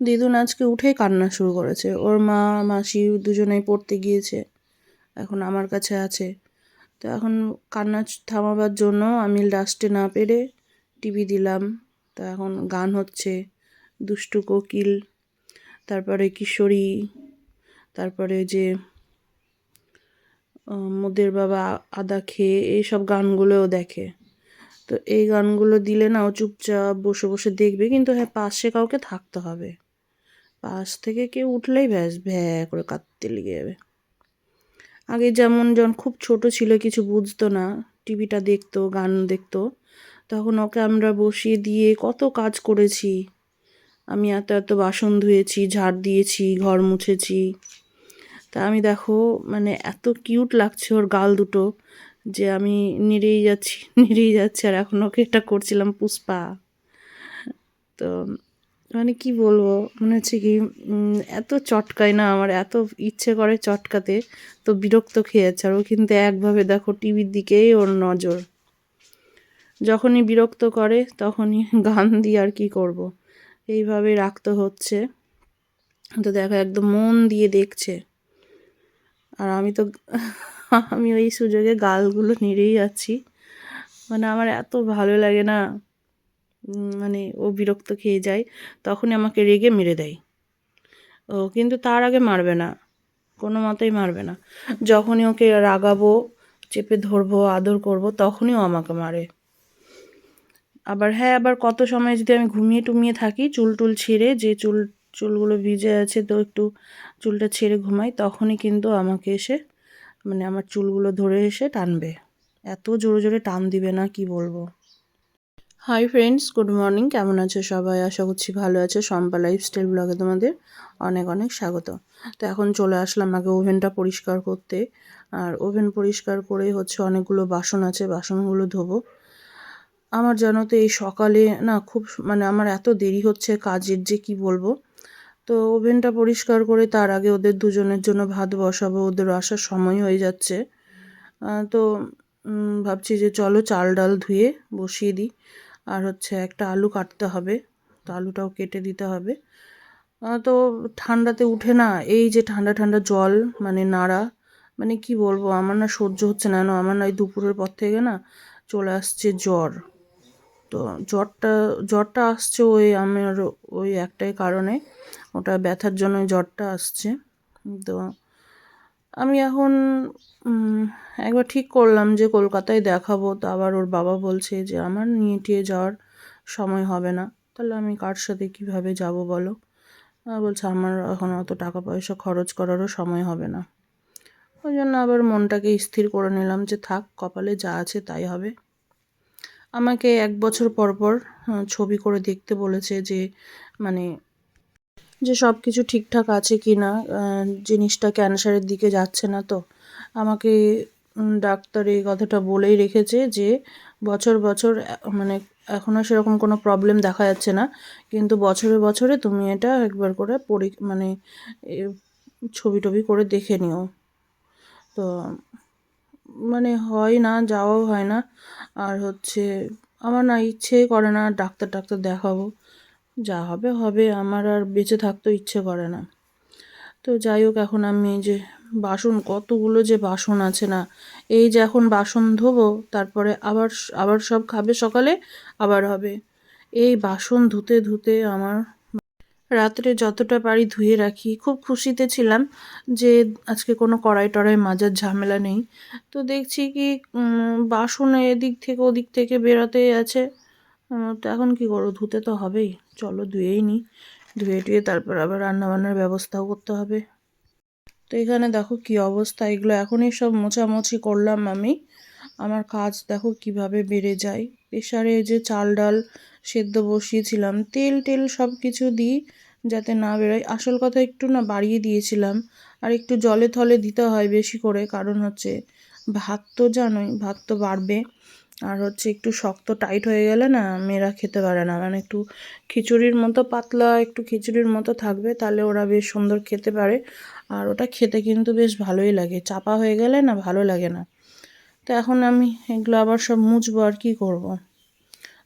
দিদুন আজকে উঠেই কান্না শুরু করেছে। ওর মা, মাসি দুজনেই পড়তে গিয়েছে। এখন আমার কাছে আছে। তো এখন কান্না থামাবার জন্য আমি লাস্টে না পেরে টিভি দিলাম। তো এখন গান হচ্ছে, দুষ্টু কোকিল, তারপরে কিশোরী, তারপরে যে মোদের বাবা আদা খেয়ে এইসব গানগুলোও দেখে। তো এই গানগুলো দিলে না ও চুপচাপ বসে বসে দেখবে, কিন্তু হ্যাঁ পাশে কাউকে থাকতে হবে। পাশ থেকে কেউ উঠলেই ব্যাস, ভ্যা করে কাঁদতে লেগে যাবে। আগে যেমন যখন খুব ছোট ছিল, কিছু বুঝতো না, টিভিটা দেখতো, গান দেখতো, তখন ওকে আমরা বসিয়ে দিয়ে কত কাজ করেছি। আমি এত এত বাসন ধুয়েছি, ঝাড় দিয়েছি, ঘর মুছেছি। তা আমি দেখো মানে এত কিউট লাগছে ওর গাল দুটো যে আমি নেড়েই যাচ্ছি নেড়েই যাচ্ছি, আর এখন ওকে এটা করছিলাম পুষ্পা। তো মানে কি বলব? মনে হচ্ছে কি এত চটকায় না আমার, এত ইচ্ছে করে চটকাতে, তো বিরক্ত খেয়ে যাচ্ছে। আর ও কিন্তু একভাবে দেখো টিভির দিকেই ওর নজর। যখনই বিরক্ত করে, তখনই গান দিয়ে আর কি করব। এইভাবে রাখতে হচ্ছে। তো দেখো, একদম মন দিয়ে দেখছে। আর আমি তো, আমি ওই সুযোগে গালগুলো নেড়েই যাচ্ছি। মানে আমার এত ভালো লাগে না। মানে ও বিরক্ত খেয়ে যায়, তখনই আমাকে রেগে মেরে দেয়। ও কিন্তু তার আগে মারবে না, কোনো মতেই মারবে না। যখনই ওকে রাগাবো, চেপে ধরবো, আদর করব, তখনই ও আমাকে মারে। আবার হ্যাঁ আবার কত সময় যদি আমি ঘুমিয়ে টুমিয়ে থাকি, চুল টুল ছিঁড়ে, যে চুল, চুলগুলো ভিজে আছে, তো একটু চুলটা ছেড়ে ঘুমাই, তখনই কিন্তু আমাকে এসে মানে আমার চুলগুলো ধরে এসে টানবে। এত জোরে জোরে টান দিবে না, কি বলব? হাই ফ্রেন্ডস গুড মর্নিং কেমন আছো সবাই? আশা করছি ভালো আছো। সম্পা লাইফস্টাইল ব্লগে তোমাদের অনেক অনেক স্বাগত। তো এখন চলে আসলাম আগে ওভেনটা পরিষ্কার করতে। আর ওভেন পরিষ্কার করেই হচ্ছে অনেকগুলো বাসন আছে, বাসনগুলো ধোবো। আমার জানো তো এই সকালে না খুব মানে আমার এত দেরি হচ্ছে কাজের যে কি বলব? তো ওভেনটা পরিষ্কার করে তার আগে ওদের দুজনের জন্য ভাত বসাবো। ওদের আসার সময় হয়ে যাচ্ছে। তো ভাবছি যে চলো চাল ডাল ধুয়ে বসিয়ে দিই। আর হচ্ছে একটা আলু কাটতে হবে। তো আলুটাও কেটে দিতে হবে। তো ঠান্ডাতে উঠে না, এই যে ঠান্ডা ঠান্ডা জল মানে নাড়া মানে কি বলব, আমার না সহ্য হচ্ছে না। আমার না এই দুপুরের পর থেকে না চলে আসছে জ্বর। তো জ্বরটা জ্বরটা আসছে ওই আমার ওই একটাই কারণে, ওটা ব্যথার জন্য জ্বরটা আসছে। তো আমি এখন একবার ঠিক করলাম যে কলকাতায় দেখাবো, তো আবার ওর বাবা বলছে যে আমার নিয়ে টিয়ে যাওয়ার সময় হবে না। তাহলে আমি কার সাথে কীভাবে যাব বলো? বলছে, আমার এখন অত টাকা পয়সা খরচ করারও সময় হবে না। ওই জন্য আবার মনটাকে স্থির করে নিলাম যে থাক, কপালে যা আছে তাই হবে। আমাকে এক বছর পর পর ছবি করে দেখতে বলেছে যে মানে যে সব কিছু ঠিকঠাক আছে কি না জিনিসটা ক্যান্সারের দিকে যাচ্ছে না তো। আমাকে ডাক্তার এই কথাটা বলেই রেখেছে যে বছর বছর মানে এখনও সেরকম কোনো প্রবলেম দেখা যাচ্ছে না। কিন্তু বছরে বছরে তুমি এটা একবার করে পরি মানে ছবি টবি করে দেখে নিও। তো মানে হয় না, যাওয়াও হয় না। আর হচ্ছে, আমার না ইচ্ছে করে না, ডাক্তার টাক্তার দেখাবো। যা হবে হবে, আমার আর বেঁচে থাকতে ইচ্ছে করে না। তো যাই হোক, এখন আমি যে বাসন, কতগুলো যে বাসন আছে না, এই যে এখন বাসন ধোবো, তারপরে আবার আবার সব খাবে সকালে, আবার হবে। এই বাসন ধুতে ধুতে আমার রাত্রে যতটা পারি ধুয়ে রাখি। খুব খুশিতে ছিলাম যে আজকে কোনো কড়াই টড়াই মাজার ঝামেলা নেই। তো দেখছি কি বাসন এদিক থেকে ওদিক থেকে বেরোতেই আছে। তো এখন কি করো ধুতে তো হবেই। চলো ধুয়েই নিই ধুয়ে টুয়ে তারপর আবার রান্নাবান্নার ব্যবস্থাও করতে হবে। তো এখানে দেখো কি অবস্থা, এগুলো এখনই সব মোছামুছি করলাম আমি। আমার কাজ দেখো কীভাবে বেড়ে যায়। প্রেশারে যে চাল ডাল সেদ্ধ বসিয়েছিলাম, তেল টেল সব কিছু দিই যাতে না বেরোয়। আসল কথা একটু না বাড়িয়ে দিয়েছিলাম। আর একটু জলে থলে দিতে হয় বেশি করে, কারণ হচ্ছে ভাত তো জানোই, ভাত তো বাড়বে। আর হচ্ছে একটু শক্ত টাইট হয়ে গেলে না মেয়েরা খেতে পারে না। মানে একটু খিচুড়ির মতো পাতলা, একটু খিচুড়ির মতো থাকবে, তাহলে ওরা বেশ সুন্দর খেতে পারে। আর ওটা খেতে কিন্তু বেশ ভালোই লাগে। চাপা হয়ে গেলে না ভালো লাগে না। তো এখন আমি এগুলো আবার সব মুছবো আর কি করব।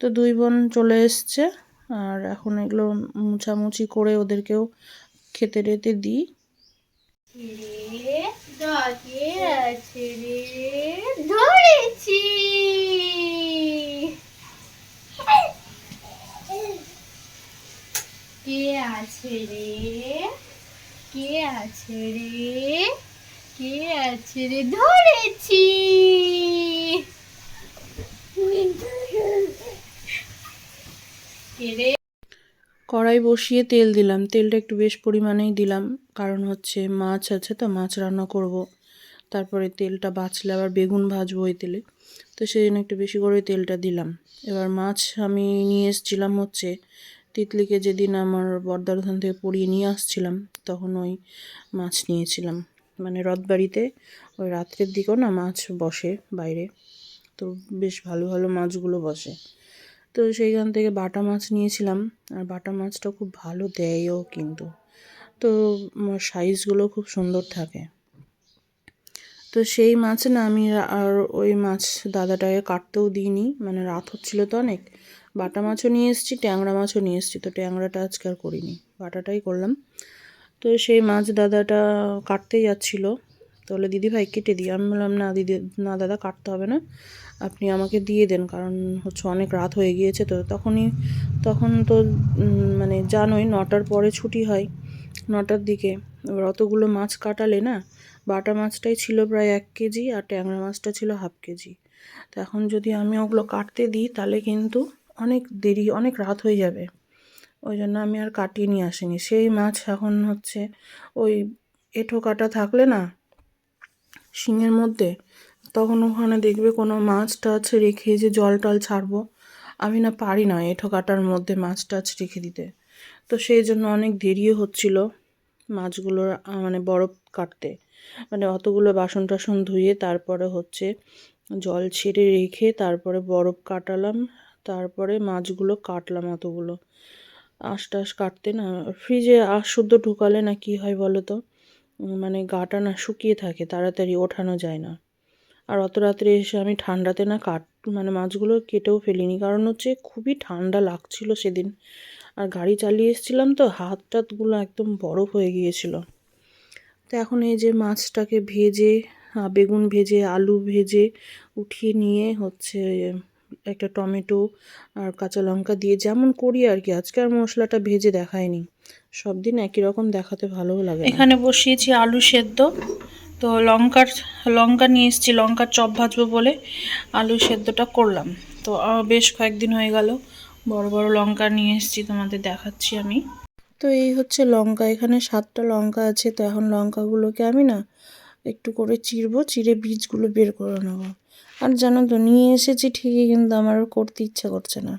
তো দুই বোন চলে এসছে। আর এখন এগুলো মুছামুছি করে ওদেরকেও খেতে টেতে দিই। রে দাঁতে আছে রে ধরেছি। কে আছে রে? কে আছে রে? কে আছে রে? ধরেছি। কে রে? কড়াই বসিয়ে তেল দিলাম। তেলটা একটু বেশ পরিমাণেই দিলাম। কারণ হচ্ছে মাছ আছে তো, মাছ রান্না করব। তারপরে তেলটা বাছলে আবার বেগুন ভাজবো ওই তেলে। তো সেই জন্য একটু বেশি করে তেলটা দিলাম। এবার মাছ আমি নিয়ে এসেছিলাম হচ্ছে তিতলিকে যেদিন আমার বর্দার ওখান থেকে পড়িয়ে নিয়ে আসছিলাম, তখন ওই মাছ নিয়েছিলাম। মানে রথবাড়িতে ওই রাত্রের দিকেও না মাছ বসে বাইরে। তো বেশ ভালো ভালো মাছগুলো বসে। তো সেইখান থেকে বাটা মাছ নিয়েছিলাম। আর বাটা মাছটা খুব ভালো দেয়ও কিন্তু। তো সাইজগুলো খুব সুন্দর থাকে। তো সেই মাছ না আমি আর ওই মাছ দাদাটাকে কাটতেও দিইনি। মানে রাত হচ্ছিল তো অনেক। বাটা মাছও নিয়ে এসেছি, ট্যাংরা মাছও নিয়ে এসেছি। তো ট্যাংরাটা আজকে আর করিনি। বাটাটাই করলাম। তো সেই মাছ দাদাটা কাটতেই যাচ্ছিল। তাহলে দিদি ভাই কেটে দিই। আমি বললাম, না, দিদি, না, দাদা, কাটতে হবে না। আপনি আমাকে দিয়ে দেন, কারণ হচ্ছে অনেক রাত হয়ে গিয়েছে তো তখনই, তখন তো মানে জানোই নটার পরে ছুটি হয় নটার দিকে। এবার অতগুলো মাছ কাটালে না, বাটা মাছটাই ছিল প্রায় এক কেজি আর ট্যাংরা মাছটা ছিল হাফ কেজি। তো এখন যদি আমি ওগুলো কাটতে দিই, তাহলে কিন্তু অনেক দেরি, অনেক রাত হয়ে যাবে। ওই জন্য আমি আর কাটিয়ে নিয়ে আসিনি। সেই মাছ এখন হচ্ছে ওই এঁঠো কাটা থাকলে না, শিঙের মধ্যে তখন ওখানে দেখবে কোনো মাছ টাছ রেখে যে জল টল ছাড়বো, আমি না পারি না এঁঠো কাটার মধ্যে মাছ টাছ রেখে দিতে। তো সেই জন্য অনেক দেরিও হচ্ছিল মাছগুলোর মানে বরফ কাটতে। মানে অতগুলো বাসন টাসন ধুয়ে তারপরে হচ্ছে জল ছেড়ে রেখে তারপরে বরফ কাটালাম, তারপরে মাছগুলো কাটলাম অতগুলো। আঁশ টাশ কাটতে না, ফ্রিজে আঁশ শুদ্ধ ঢুকালে না কি হয় বলো তো মানে গাটা না শুকিয়ে থাকে, তাড়াতাড়ি ওঠানো যায় না। আর অত রাত্রে এসে আমি ঠান্ডাতে না কাট মানে মাছগুলো কেটেও ফেলিনি। কারণ হচ্ছে খুবই ঠান্ডা লাগছিল সেদিন। আর গাড়ি চালিয়ে এসেছিলাম তো হাত টাতগুলো একদম বরফ হয়ে গিয়েছিল। তো এখন এই যে মাছটাকে ভেজে বেগুন ভেজে, আলু ভেজে উঠিয়ে নিয়ে হচ্ছে একটা টমেটো আর কাঁচা লঙ্কা দিয়ে যেমন করি আর কি, আজকে আর মশলাটা ভেজে দেখায়নি সব দিন একই রকম দেখাতে ভালোও লাগে এখানে বসিয়েছি আলু সেদ্ধ। তো লঙ্কার, লঙ্কা নিয়ে এসেছি, লঙ্কার চপ ভাজবো বলে। আলু সেদ্ধটা করলাম। তো বেশ কয়েকদিন হয়ে গেল। বড় বড় লঙ্কা নিয়ে এসেছি, তোমাদের দেখাচ্ছি আমি। তো এই হচ্ছে লঙ্কা, এখানে সাতটা লঙ্কা আছে। তো এখন লঙ্কাগুলোকে আমি না একটু করে চিরবো, চিরে বীজগুলো বের করে নেব। আর জানো তো, নিয়ে এসেছি ঠিকই, কিন্তু আমার করতে ইচ্ছা করছে না।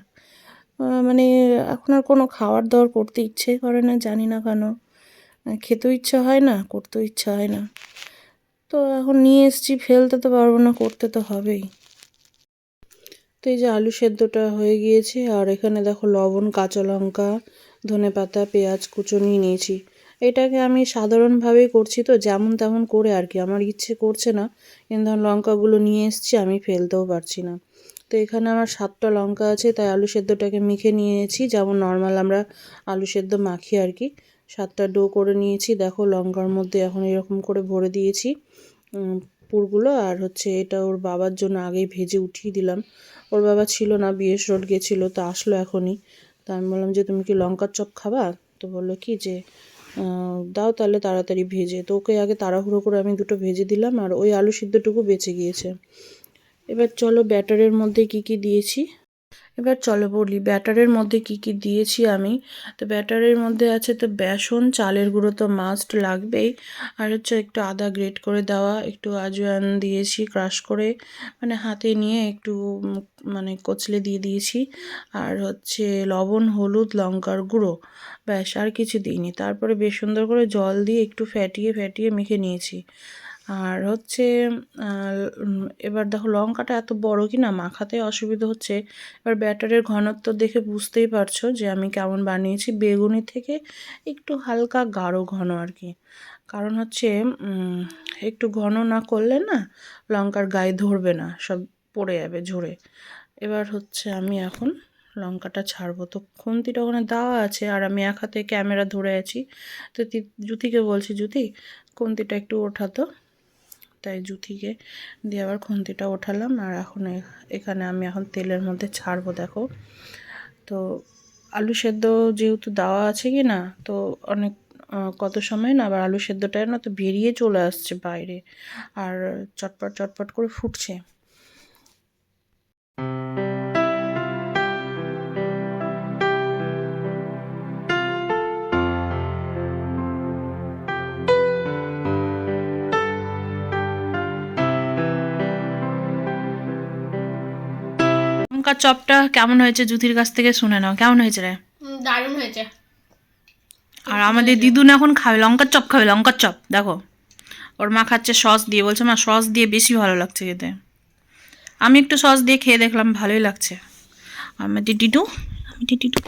মানে এখন আর কোনো খাবার দাবার করতে ইচ্ছে করে না, জানি না কেন। খেতেও ইচ্ছা হয় না, করতেও ইচ্ছা হয় না। তো এখন নিয়ে এসেছি, ফেলতে তো পারব না, করতে তো হবেই। তো এই যে আলু সেদ্ধটা হয়ে গিয়েছে, আর এখানে দেখো লবণ, কাঁচা লঙ্কা, ধনে পাতা, পেঁয়াজ কুচো নিয়ে নিয়েছি। এটাকে আমি সাধারণভাবেই করছি তো, যেমন তেমন করে আর কি, আমার ইচ্ছে করছে না, কিন্তু লঙ্কাগুলো নিয়ে এসেছি, আমি ফেলতেও পারছি না। তো এখানে আমার সাতটা লঙ্কা আছে, তাই আলু সেদ্ধটাকে মেখে নিয়েছি, যেমন নর্মাল আমরা আলু সেদ্ধ মাখি আর কি। সাতটা ডো করে নিয়েছি, দেখো লঙ্কার মধ্যে এখন এরকম করে ভরে দিয়েছি। পুরগুলো আর হচ্ছে এটা ওর বাবার জন্য আগেই ভেজে উঠিয়ে দিলাম। ওর বাবা ছিল না বিএস রোড গেছিল, তো আসলো এখনই। তা আমি বললাম যে, তুমি কি লঙ্কার চপ খাবা? তো বলল কি যে দাও তাহলে তাড়াতাড়ি ভেজে। তো ওকে আগে তাড়াহুড়ো করে আমি দুটো ভেজে দিলাম আর ওই আলু সিদ্ধটুকু বেঁচে গিয়েছে। এবার চলো ব্যাটারের মধ্যে কি কি দিয়েছি? এবার চলো বলি, ব্যাটারের মধ্যে কি কি দিয়েছি আমি? তো ব্যাটারের মধ্যে আছে তো বেসন, চালের গুঁড়ো তো মাস্ট লাগবেই। আর হচ্ছে একটু আদা গ্রেট করে দেওয়া, একটু আজওয়ান দিয়েছি ক্রাশ করে। মানে হাতে নিয়ে একটু মানে কচলে দিয়ে দিয়েছি। আর হচ্ছে লবণ, হলুদ, লঙ্কার গুঁড়ো, ব্যাস, আর কিছু দিইনি। তারপরে বেশ সুন্দর করে জল দিয়ে একটু ফ্যাটিয়ে ফ্যাটিয়ে মেখে নিয়েছি। আর হচ্ছে এবার দেখো লঙ্কাটা এত বড় কি না মাখাতে অসুবিধা হচ্ছে। এবার ব্যাটারের ঘনত্ব দেখে বুঝতেই পারছ যে আমি কেমন বানিয়েছি। বেগুনি থেকে একটু হালকা গাঢ় ঘন আর কি। কারণ হচ্ছে একটু ঘন না করলে না লঙ্কার গায়ে ধরবে না, সব পড়ে যাবে ঝরে। এবার হচ্ছে আমি এখন লঙ্কাটা ছাড়বো। তো খুন্তিটা ওখানে দেওয়া আছে আর আমি এক হাতে ক্যামেরা ধরে আছি। তো জুথিকে বলছি জুথি খুন্তিটা একটু ওঠাতো। তাই জুতিকে দিয়ে আবার খুন্তিটা ওঠালাম। আর এখন এখানে আমি এখন তেলের মধ্যে ছাড়বো, দেখো। তো আলু সেদ্ধ যেহেতু দেওয়া আছে কি না, তো অনেক কত সময় না আবার আলু সেদ্ধটা না তো বেরিয়ে চলে আসছে বাইরে আর চটপট চটপট করে ফুটছে। লঙ্কার চপটা কেমন হয়েছে জুথির কাছ থেকে শুনে নাও। কেমন হয়েছে রে? দারুণ হয়েছে। আর আমাদের দিদুন এখন খাবে লঙ্কার চপ খাবে লঙ্কার চপ। দেখো ওর মা খাচ্ছে সস দিয়ে বলছে মা সস দিয়ে বেশি ভালো লাগছে খেতে। আমি একটু সস দিয়ে খেয়ে দেখলাম ভালোই লাগছে। আমাদের ডিডু আমাদের ডিডু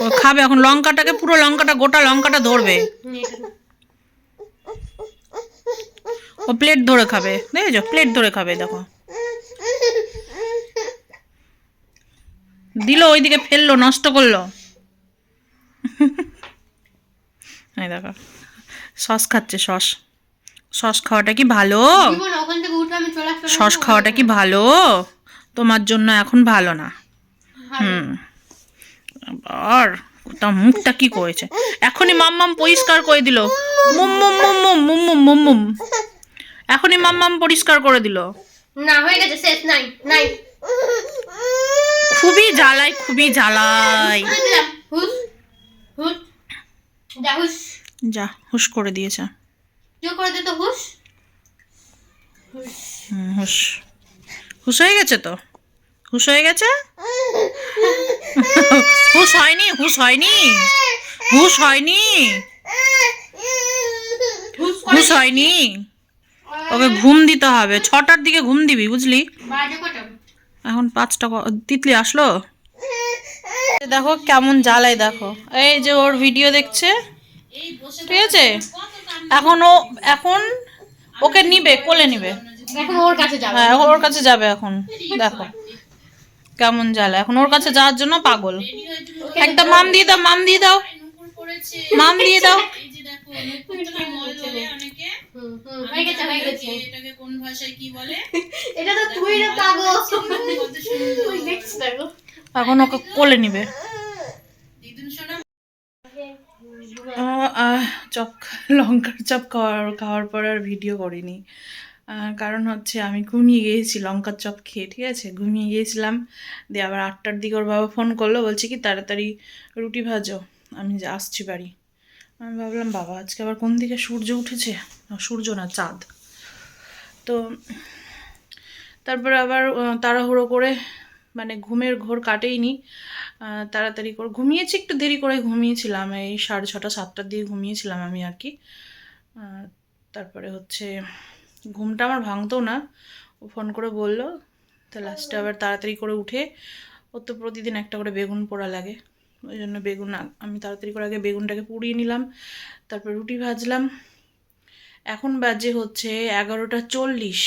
ও খাবে এখন লঙ্কাটাকে পুরো লঙ্কাটা গোটা লঙ্কাটা ধরবে। ও প্লেট ধরে খাবে দেখেছ? প্লেট ধরে খাবে দেখো। দিল ওইদিকে ফেলল নষ্ট করল। এই দেখো সস খাচ্ছে সস। সস খাওয়াটা কি ভালো? সস খাওয়াটা কি ভালো? তোমার জন্য এখন ভালো না। হুম। আবার তার মুখটা কি করেছে? এখনই মাম্মাম পরিষ্কার করে দিল। মুম মুম মুম মুম মুম মুম মুম মুম। এখনই মাম্মাম পরিষ্কার করে দিল। না হয়ে গেছে শেষ নাই নাই। খুবই জ্বালাই খুবই জ্বালাই যা হুশ। করে দিয়েছে। হুশ। হুশ। হয়ে গেছে তো? হুশ হয়ে গেছে? হুশ হয়নি হুশ হয়নি। হুশ হয়নি। হুশ হয়নি। ওকে ঘুম দিতে হবে। ছটার দিকে ঘুম দিবি বুঝলি? বাজে কটা? এখন পাঁচটা ক- তিতলি আসলো? দেখো কেমন জ্বালায় দেখো। এই যে ওর ভিডিও দেখছে? ঠিক আছে? এখন ও এখন ওকে নিবে কোলে নিবে। এখন ওর কাছে যাবে। হ্যাঁ ওর কাছে যাবে এখন। দেখো কেমন জ্বালা এখন ওর কাছে যাওয়ার জন্য পাগল। একটা মাম দিয়ে দাও মাম দিয়ে দাও। মাম দিয়ে দাও। হয়ে গেছে হয়ে গেছে। এটাকে কোন ভাষায় কি বলে? এটা তো তুই না পাগল তুই দেখছিস না গো এখন ওকে কোলে নিবে। দিদুন শোনা। চপ লঙ্কার চপ খাওয়ার খাওয়ার পর আর ভিডিও করিনি। কারণ হচ্ছে আমি ঘুমিয়ে গিয়েছি লঙ্কার চপ খেয়ে ঠিক আছে? ঘুমিয়ে গিয়েছিলাম দিয়ে আবার আটটার দিকে ওর বাবা ফোন করল বলছে কি তাড়াতাড়ি রুটি ভাজো আমি আসছি বাড়ি। আমি ভাবলাম, বাবা, আজকে আবার কোন দিকে সূর্য উঠেছে? সূর্য না, চাঁদ। তো তারপরে আবার তাড়াহুড়ো করে মানে ঘুমের ঘোর কাটেইনি। তাড়াতাড়ি করে ঘুমিয়েছি, একটু দেরি করে ঘুমিয়েছিলাম। এই সাড়ে ছটা সাতটার দিকে ঘুমিয়েছিলাম আমি আর কি। তারপরে হচ্ছে, ঘুমটা আমার ভাঙতো না। ও ফোন করে বলল, তো লাস্টে আবার তাড়াতাড়ি করে উঠে, ওর তো প্রতিদিন একটা করে বেগুন পোড়া লাগে। ওই জন্য বেগুন আমি তাড়াতাড়ি করে আগে বেগুনটাকে পুড়িয়ে নিলাম, তারপর রুটি ভাজলাম। এখন বাজে হচ্ছে এগারোটা চল্লিশ,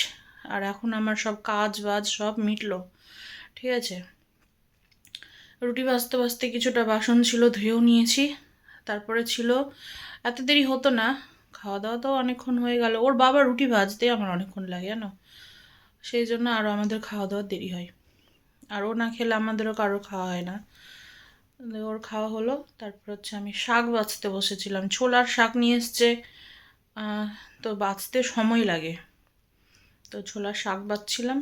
আর এখন আমার সব কাজ বাজ সব মিটলো, ঠিক আছে? রুটি ভাজতে ভাজতে কিছুটা বাসন ছিল, ধুয়েও নিয়েছি, তারপরে ছিল, এত দেরি হতো না খাওয়া দাওয়া তো অনেকক্ষণ হয়ে গেল, ওর বাবা রুটি ভাজতে আমার অনেকক্ষণ লাগে, জানো? সেই জন্য আরও আমাদের খাওয়া দাওয়া দেরি হয়, আর ও না খেলে আমাদেরও কারও খাওয়া হয় না। ওর খাওয়া হলো। তারপর হচ্ছে আমি শাক বাছতে বসেছিলাম। ছোলার শাক নিয়ে এসছে। তো বাছতে সময় লাগে। তো ছোলার শাক বাছছিলাম,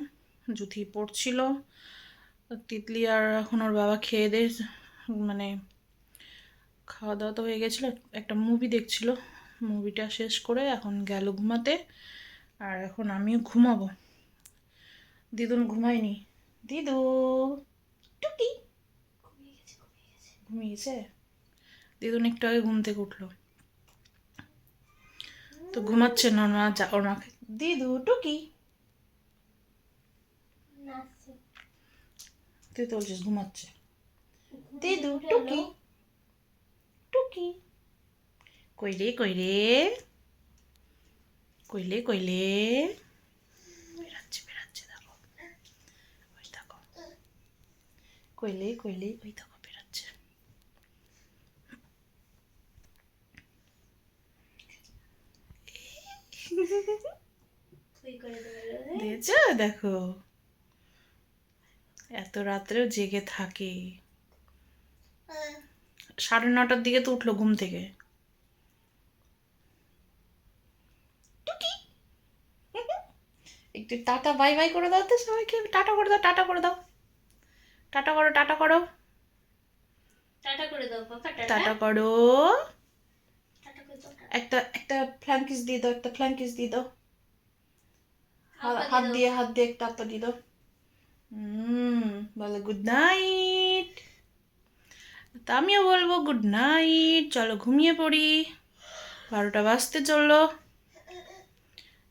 জুথি পড়ছিল। তিতলি আর এখন ওর বাবা খেয়ে দে মানে খাওয়া দাওয়া তো হয়ে গেছিল। একটা মুভি দেখছিল। মুভিটা শেষ করে এখন গেল ঘুমাতে। আর এখন আমিও ঘুমাবো। দিদুন ঘুমায়নি। দিদু, টুকি। ঘুমিয়ে গেছে দিদুন একটু আগে ঘুম থেকে উঠল। তো ঘুমাচ্ছে না না যা ওর মাকে। দিদু টুকি। তুই তো বলছিস ঘুমাচ্ছে। দিদু টুকি। টুকি। কইলে কইলে। কইলে কইলে। বেড়াচ্ছে বেড়াচ্ছে দেখো। ওই দেখো। কইলেই কইলেই ওই দেখো। দেখেছ দেখো। এত রাত্রেও জেগে থাকে। সাড়ে নটার দিকে তো উঠল ঘুম থেকে। একটু টাটা বাই বাই করে দাও তো সবাইকে। টাটা করে দাও টাটা করে দাও। টাটা করো টাটা করো। টাটা করে দাও টাটা। টাটা করো। একটা একটা ফ্ল্যাঙ্কিস দিয়ে দাও একটা ফ্ল্যাঙ্কিস দিয়ে দাও। হাত দিয়ে দিয়ে হাত দিয়ে একটা আপা দিয়ে দাও। হুম বলো গুড নাইট তা আমিও বলব গুড নাইট চলো ঘুমিয়ে পড়ি। বারোটা বাজতে চলল।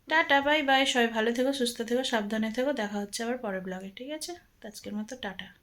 টাটা বাই বাই। সবাই ভালো থেকো সুস্থ থেকো সাবধানে থেকো। দেখা হচ্ছে আবার পরের ব্লগে ঠিক আছে? আজকের মতো টাটা।